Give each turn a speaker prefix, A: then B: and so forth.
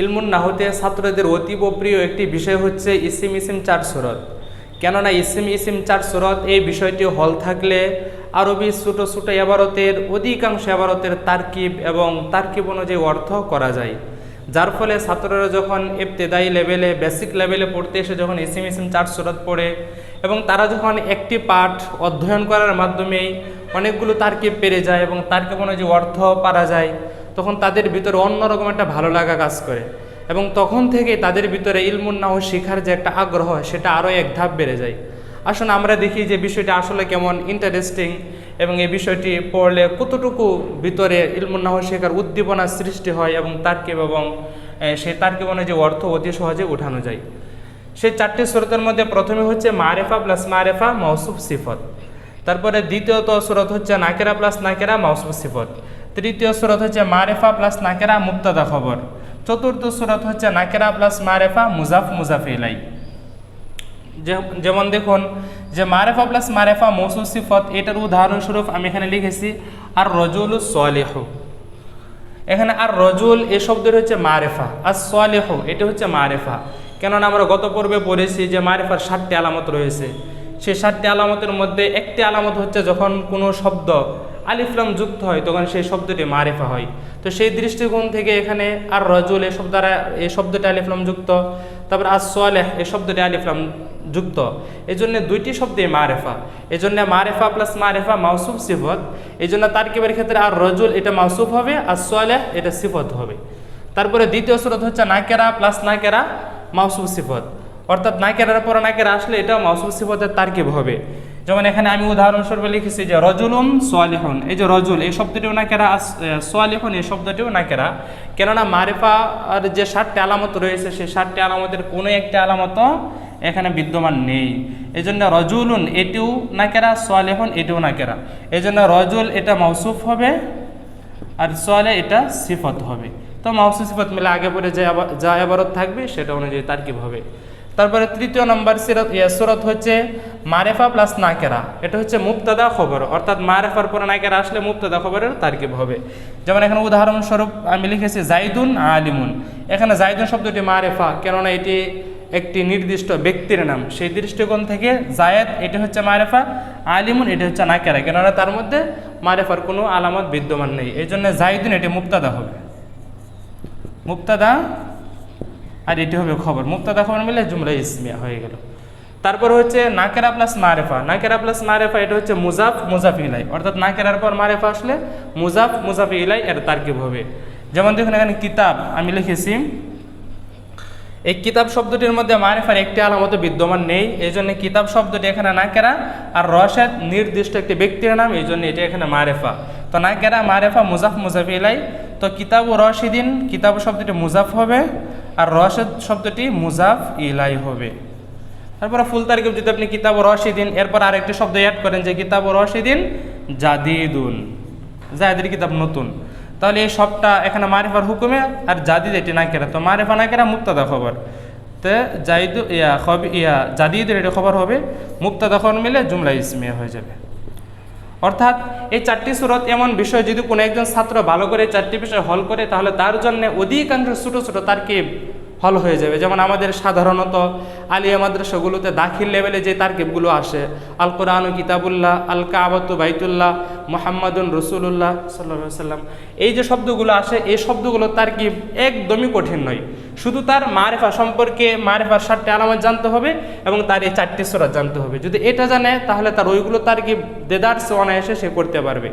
A: ইলমুন নাহতে ছাত্রদের অতীব প্রিয় একটি বিষয় হচ্ছে ইসিম ইসিম চার সুরত। কেননা ইসিম ইসিম চার সুরত এই বিষয়টি হল থাকলে আরবি ছোটো ছোটো এবারতের, অধিকাংশ এবারতের তার্কিব এবং তার্কিব অনুযায়ী অর্থ করা যায়। যার ফলে ছাত্ররা যখন ইবতেদায়ী লেভেলে, বেসিক লেভেলে পড়তে এসে যখন ইসিম ইসিম চার সুরত পড়ে এবং তারা যখন একটি পাঠ অধ্যয়ন করার মাধ্যমেই অনেকগুলো তার্কিব পেরে যায় এবং তার্কিব অনুযায়ী অর্থ পারা যায় তখন তাদের ভিতরে অন্যরকম একটা ভালো লাগা কাজ করে। এবং তখন থেকে তাদের ভিতরে ইলমুন নাহ শেখার যে একটা আগ্রহ সেটা আরও এক ধাপ বেড়ে যায়। আসুন আমরা দেখি যে বিষয়টা আসলে কেমন ইন্টারেস্টিং এবং এই বিষয়টি পড়লে কতটুকু ভিতরে ইলমুন নাহ শেখার উদ্দীপনা সৃষ্টি হয় এবং তার্কিব এবং এ, সেই তার্কিব যে অর্থ অতি সহজে উঠানো যায়। সেই চারটি স্রোতের মধ্যে প্রথমে হচ্ছে মারেফা প্লাস মারেফা মৌসুফ সিফত। তারপরে দ্বিতীয়ত স্রোত হচ্ছে নাকেরা প্লাস নাকেরা মৌসুফ সিফত। তৃতীয় সুরত হচ্ছে মারেফা প্লাস নাকেরা মুক্তাদা খবর। চতুর্থ সুরত হচ্ছে নাকেরা প্লাস মারেফা মুজাফ মুজাফ ইলাই যে- যেমন দেখুন, যে মারেফা প্লাস মারেফা মৌসুফ সিফত, এটার উদাহরণস্বরূপ আমি এখানে লিখেছি, আর রজুল সলেহ। এখানে আর রজুল এ শব্দটি হচ্ছে মারেফা, আর সোয়ালেহ এটা হচ্ছে মারেফা। কেননা আমরা গত পর্বে পড়েছি যে মারেফার সাতটি আলামত রয়েছে। সেই সাতটি আলামতের মধ্যে একটি আলামত হচ্ছে যখন কোনো শব্দ আলিফলাম যুক্ত হয়, তখন সেই শব্দটি মারেফা হয়। তো সেই দৃষ্টিকোণ থেকে এখানে আর রজুল এই শব্দটা এই শব্দটি আলিফলাম যুক্ত, তারপর আর সোয়ালেহ এই শব্দটি আলিফলাম যুক্ত। এই জন্য দুইটি শব্দে মারেফা। এই জন্য মারেফা প্লাস মারেফা মাউসুফ সিফত। এই জন্য তারকিবের ক্ষেত্রে আর রজুল এটা মাউসুফ হবে আর সোয়ালেহ এটা সিফত হবে। তারপরে দ্বিতীয় সুরত হচ্ছে নাকেরা প্লাস নাকেরা মাউসুফ সিফত। অর্থাৎ নাকেরার পরে নাকেরা আসলে এটা মাউসুফ সিফতের তারকিব হবে। যেমন এখানে আমি উদাহরণস্বরূপ লিখেছি যে রজুলুম সোয়ালিহন। এই যে রজুল, এই শব্দটিও নাকেরা সোয়ালিহন, এই শব্দটিও নাকেরা কেননা মারেফা আর যে ষাটটি আলামত রয়েছে, সেই ষাটটি আলামতের কোনো একটি আলামত এখানে বিদ্যমান নেই। এই জন্য রজুলুন, এটিও নাকেরা সোয়ালেহন, এটিও নাকেরা এই জন্য রজুল এটা মৌসুফ হবে আর সোয়ালে এটা সিফত হবে। তো মাউসুফ সিফত মিলে আগে পরে যে যা আবারত থাকবে, সেটা অনুযায়ী তার্কিব হবে। তারপরে তৃতীয় নম্বর সিরত হচ্ছে মারেফা প্লাস নাকেরা। এটা হচ্ছে মুক্তাদা খবর। অর্থাৎ মারেফার পরে নাকেরা আসলে মুক্তাদা খবরের তার্কিব হবে। যেমন এখানে উদাহরণস্বরূপ আমি লিখেছি, জাইদুন আলিমুন। এখানে জাইদুন শব্দটি মারেফা, কেননা এটি একটি নির্দিষ্ট ব্যক্তির নাম। সেই দৃষ্টিকোণ থেকে জায়েদ, এটি হচ্ছে মারেফা, আলিমুন, এটি হচ্ছে নাকেরা। কেননা তার মধ্যে মারেফার কোনো আলামত বিদ্যমান নেই। এই জন্য জাইদুন, এটি মুক্তাদা হবে। মুক্তাদা আর এটি হবে খবর। মুক্তাদা খবর মিলে জুমলা ইসমিয়া হয়ে গেল। তারপর হচ্ছে নাকেরা প্লাস মারেফা। নাকেরা প্লাস মারেফা, এটা হচ্ছে মুজাফ মুজাফ ইলাই। অর্থাৎ নাকেরার পর মারেফা আসলে মুজাফ মুজাফ ইলাই এর তার্কিব হবে। যেমন দেখুন এখানে কিতাব, আমি লিখেছি। এই কিতাব শব্দটির মধ্যে মারেফার একটি আলামত বিদ্যমান নেই। এই জন্য কিতাব শব্দটি এখানে নাকেরা আর রশেদ নির্দিষ্ট একটি ব্যক্তির নাম, এই জন্য এটি এখানে মারেফা। তো নাকেরা, মারেফা, মুজাফ মুজাফ ইলাই। তো কিতাব ও রশিদিন, কিতাব শব্দটি মুজাফ হবে। আর রশেদ শব্দটি মুজাফ ইলাই হবে। তারপরে ফুল তারিখে যদি আপনি কিতাব রশিদিন, এরপর আরেকটি শব্দ অ্যাড করেন যে কিতাব রশিদিন জাদিদুন। জায়দের কিতাব নতুন। তাহলে এই সবটা এখানে মারিফার হুকুমে আর জাদিদ এটি না কেরা? তো মারিফা না কেরা, মুক্তাদা খবর। তো জাইদু ইয়া খব ইয়া জাদিদের এটি খবর হবে, মুক্তাদা খবর মিলে জুমলা ইসমিয়া হয়ে যাবে। অর্থাৎ এই চারটি সুরত এমন বিষয় যদি কোনো একজন ছাত্র ভালো করে চারটি বিষয় হল করে, তাহলে তার জন্য অধিকাংশ ছোটো ছোটো তারকিব হল হয়ে যাবে। যেমন আমাদের সাধারণত আলিয়া মাদ্রাসাগুলোতে দাখিল লেভেলে যে তারকিবগুলো আসে আল কোরআন কিতাবুল্লাহ আল কাবাতু বাইতুল্লাহ, মোহাম্মদুন রসুল্লাহ সাল্লা সাল্লাম এই যে শব্দগুলো আসে, এই শব্দগুলো তারকিব একদমই কঠিন নয়। শুধু তার মারেফা সম্পর্কে মারেফার ষাটটি আলামত জানতে হবে এবং তার এই চারটি সুরাত জানতে হবে। যদি এটা জানে, তাহলে তার ওইগুলো তারকিব দেদার ওয়ান এসে সে করতে পারবে।